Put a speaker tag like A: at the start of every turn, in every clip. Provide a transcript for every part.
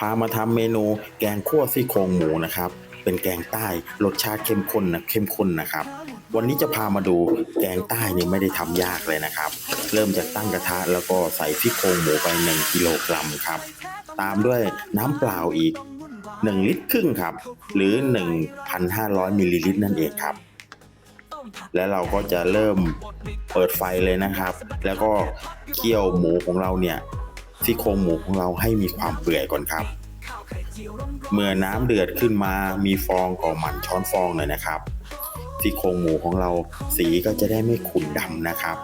A: พามาทำเมนูแกงคั่วซี่โครงหมูนะครับ เป็นแกงใต้รสชาติเข้มข้นนะเข้มข้นนะครับ วันนี้จะพามาดูแกงใต้นี่ไม่ได้ทำยากเลยนะครับ เริ่มจากตั้งกระทะแล้วก็ใส่ซี่โครงหมูไป 1กิโลกรัมครับ ตามด้วยน้ำเปล่าอีก 1 ลิตรครึ่งครับ หรือ 1,500มิลลิลิตรนั่นเองครับแล้วเราก็จะเริ่มเปิดไฟเลยนะครับ แล้วก็เคี่ยวหมูของเราเนี่ย ซี่โครงหมูของเราให้มีความเปื่อยก่อนครับ เมื่อน้ำเดือดขึ้นมามีฟองก็หมั่นช้อนฟองหน่อยนะครับซี่โครงหมูของเราสีก็จะได้ไม่ขุ่นดำนะครับ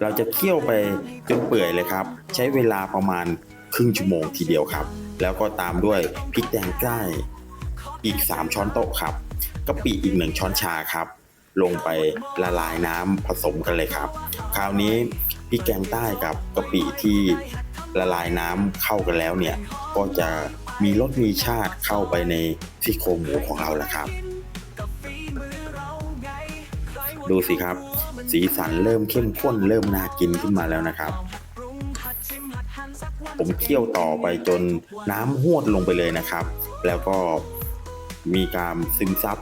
A: เราจะเคี่ยวไปจนเปื่อยเลยครับ ใช้เวลาประมาณครึ่งชั่วโมงทีเดียวครับ แล้วก็ตามด้วยพริกแดงใกล้อีก 3 ช้อนโต๊ะครับกะปิอีก 1 ช้อนชาครับ ลงไปละลายน้ำผสมกันเลยครับ คราวนี้ ริกแกงใต้กับกะปิที่ละลายน้ำเข้ากันแล้วเนี่ย ก็จะมีรสมีชาติเข้าไปในซี่โครงหมูของเราแล้วครับ ดูสิครับ สีสันเริ่มเข้มข้นเริ่มน่ากินขึ้นมาแล้วนะครับ ผมเคี่ยวต่อไปจนน้ำหวดลงไปเลยนะครับ แล้วก็มีการซึมซับ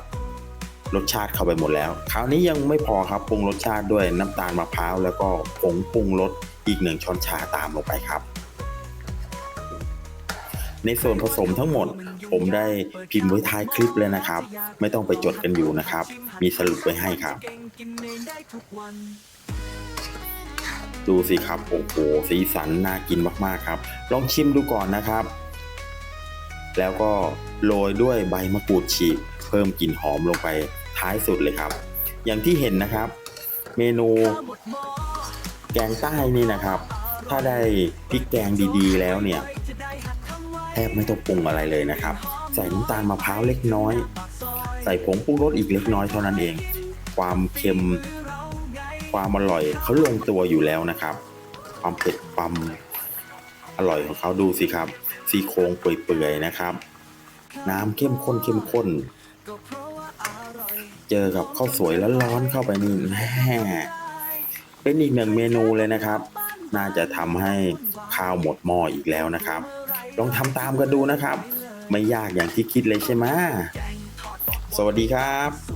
A: รสชาติเข้าไปหมดแล้ว คราวนี้ยังไม่พอครับปรุงรสชาติด้วยน้ำตาลมะพร้าวแล้วก็ผงปรุงรสอีกหนึ่งช้อนชาตามลงไปครับ ในส่วนผสมทั้งหมด ผมได้พิมพ์ไว้ท้ายคลิปเลยนะครับ ไม่ต้องไปจดกันอยู่นะครับ มีสรุปไว้ให้ครับ ดูสิครับโอ้โหสีสันน่ากินมากๆครับ ลองชิมดูก่อนนะครับ แล้วก็โรยด้วยใบมะกรูดฉีกเพิ่มกลิ่นหอมลงไป ท้ายสุดเลยครับ อย่างที่เห็นนะครับ เมนูแกงใต้นี่นะครับ ถ้าได้พริกแกงดีๆ แล้วเนี่ยแทบไม่ต้องปรุงอะไรเลยนะครับ ใส่น้ำตาลมะพร้าวเล็กน้อย ใส่ผงปรุงรสอีกเล็กน้อยเท่านั้นเอง ความเค็ม ความอร่อยเขาลงตัวอยู่แล้วนะครับ ความเผ็ดความอร่อยของเขาดูสิครับซี่โครงเปื่อยๆนะครับ น้ำเข้มข้นเข้มข้น เจอกับข้าวสวยแล้วร้อนๆเข้าไปนี่แม่เป็นอีกหนึ่งเมนูเลยนะครับ น่าจะทำให้ข้าวหมดหม้ออีกแล้วนะครับ ลองทำตามกันดูนะครับ ไม่ยากอย่างที่คิดเลยใช่ไหมสวัสดีครับ